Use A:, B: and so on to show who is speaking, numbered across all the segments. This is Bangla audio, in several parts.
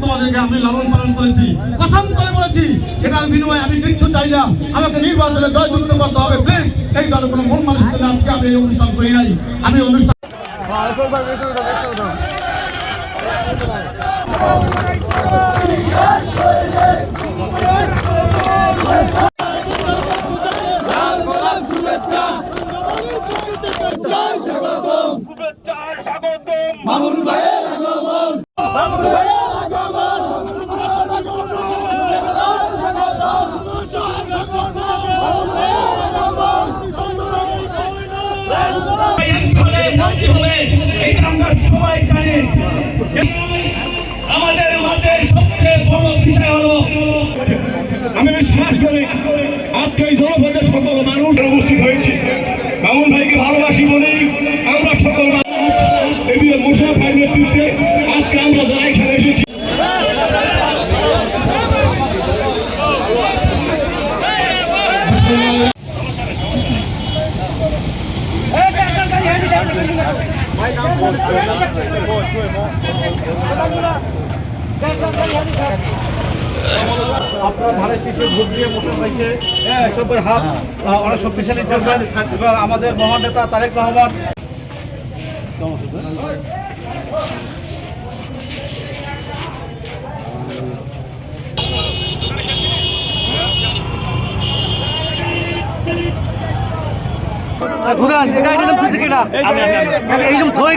A: তোমাদেরকে আমি লালন পালন করেছি। কসম করে বলেছি এটার বিনিময়ে আমি কিচ্ছু চাই না। আমাকে নির্বাচনে জয়যুক্ত করতে হবে প্লিজ এই দলে কোনো মন মানুষ আজকে আমি এই অনুষ্ঠান করি নাই। আমি অনুষ্ঠান
B: শুভেচ্ছার বিশ্বাস আজকে এই জনপদের সকল মানুষ উপস্থিত হয়েছে। মামুন ভাইকে ভালোবাসি বলেই আমরা সকল মানুষ মোশারফ ভাইয়ের নেতৃত্বে আজকে আমরা যারা এখানে এসেছি।
C: আপনার ধানের শীর্ষে ভোট দিয়ে মোশারফ ভাইকে হাত অনেক শক্তিশালী করবেন। আমাদের মহান নেতা তারেক রহমান।
D: একদম খুশি একদম থোয়ার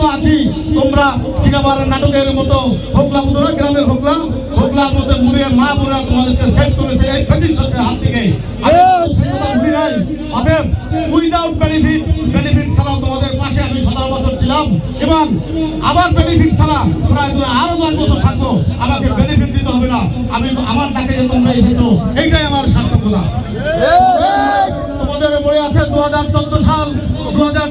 A: আছি তোমরা সিনেমার নাটকের মতো হোকলা মতো না, গ্রামের হোকলা হোকলার মধ্যে মুড়িয়ে মা বোরা তোমাদেরকে সেভ করেছে এই পঁচিশ সরকারের হাত থেকে। অতএব উইদাউট বেনিফিট বেনিফিট ছাড়াও তোমাদের পাশে আমি সতেরো বছর ছিলাম এবং আবার বেনিফিট ছাড়া প্রায় আরও দশ বছর থাকব আমাকে বেনিফিট দিতে হবে না। আমি আমার ডাকে যে তোমরা এসেছ এইটাই আমার সার্থকতা। তোমাদের আছে দু হাজার চোদ্দ সাল দু হাজার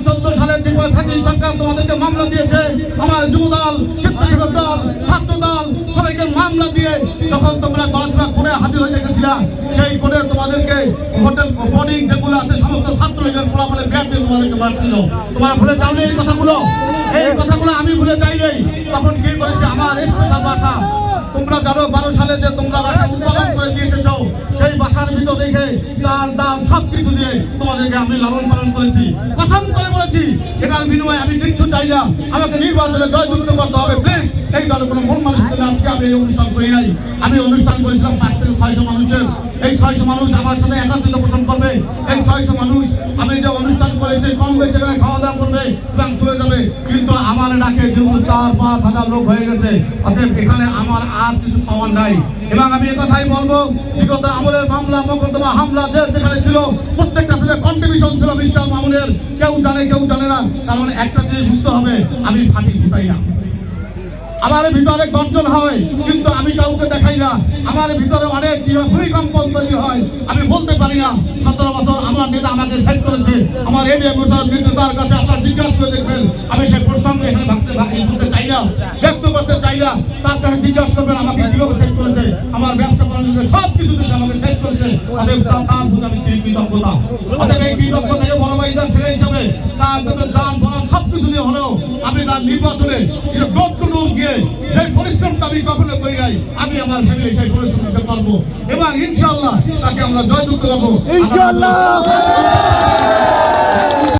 A: তোমাদেরকে হোটেল বোর্ডিং যেগুলো সমস্ত ছাত্রলীগের ফলাফলে ব্যাট তোমরা ভুলে যাওনি এই কথাগুলো? এই কথাগুলো আমি ভুলে যাই তখন কি করেছে আমার স্পেশাল ভাষা তোমরা জানো বারো সালে যে তোমরা ভিতর চাল ডাল সব কিছু দিয়ে তোমাদেরকে আমি লালন পালন করেছি। কসম করে বলেছি, এটার বিনিময়ে আমি কিচ্ছু চাই না। আমাকে নির্বাচনে জয়যুক্ত করতে হবে প্লিজ এই দলে কোনো মন মানুষ পেলে আজকে আমি এই অনুষ্ঠান করি নাই। আমি অনুষ্ঠান করেছিলাম পাঁচ থেকে ছয়শো মানুষের। এই ছয়শো মানুষ আমার সাথে একত্রিত পোষণ আমার ডাকে যেহেতু চার পাঁচ হাজার লোক হয়ে গেছে অতএব এখানে আমার আর কিছু পাওয়ার নাই। এবং আমি কথাই বলব বিগত আমলের মামলা মোকদ্দমা হামলা যে যেখানে ছিল প্রত্যেকটা থেকে কন্ট্রিবিউশন ছিল মিস্টার মামুনের। কেউ জানে কেউ জানে না কারণ একটা জিনিস বুঝতে হবে আমি ফাঁকি ফুটাই না। আমার ভিতরে গর্জন হয় কিন্তু আমি কাউকে দেখাই না। আমার ভিতরে অনেক কি হয়, ভূমিকম্প তৈরি হয় আমি বলতে পারি না সতেরো বছর আমার নেতা আমাকে সেট করেছে। আমার এম এম মুসার মৃত্যু তার কাছে আপনার জিজ্ঞাসা করে দেখবেন। আমি সেই প্রসঙ্গে এখানে ভাবতে বলতে চাই না, ব্যক্ত করতে চাই না। তার কাছে জিজ্ঞাসা করবেন, আমাকে কীভাবে সেট করেছে? আমার ব্যবসা বাণিজ্য সব কিছু আমাকে সেট করেছে। অতএব তার আমি কৃতজ্ঞতা। অতএব এই কৃতজ্ঞতাকে বড় ফিরে যাবে। তার জন্য যান বলান সব কিছু নিয়ে হলেও আমি তার নির্বাচনে ডোর টু পরিশ্রমটা আমি কখনো করি নাই। আমি আমার ফ্যামিলি সেই করতে পারব। এবং ইনশাল্লাহ তাকে আমরা জয়যুক্ত করব। ইনশাল্লাহ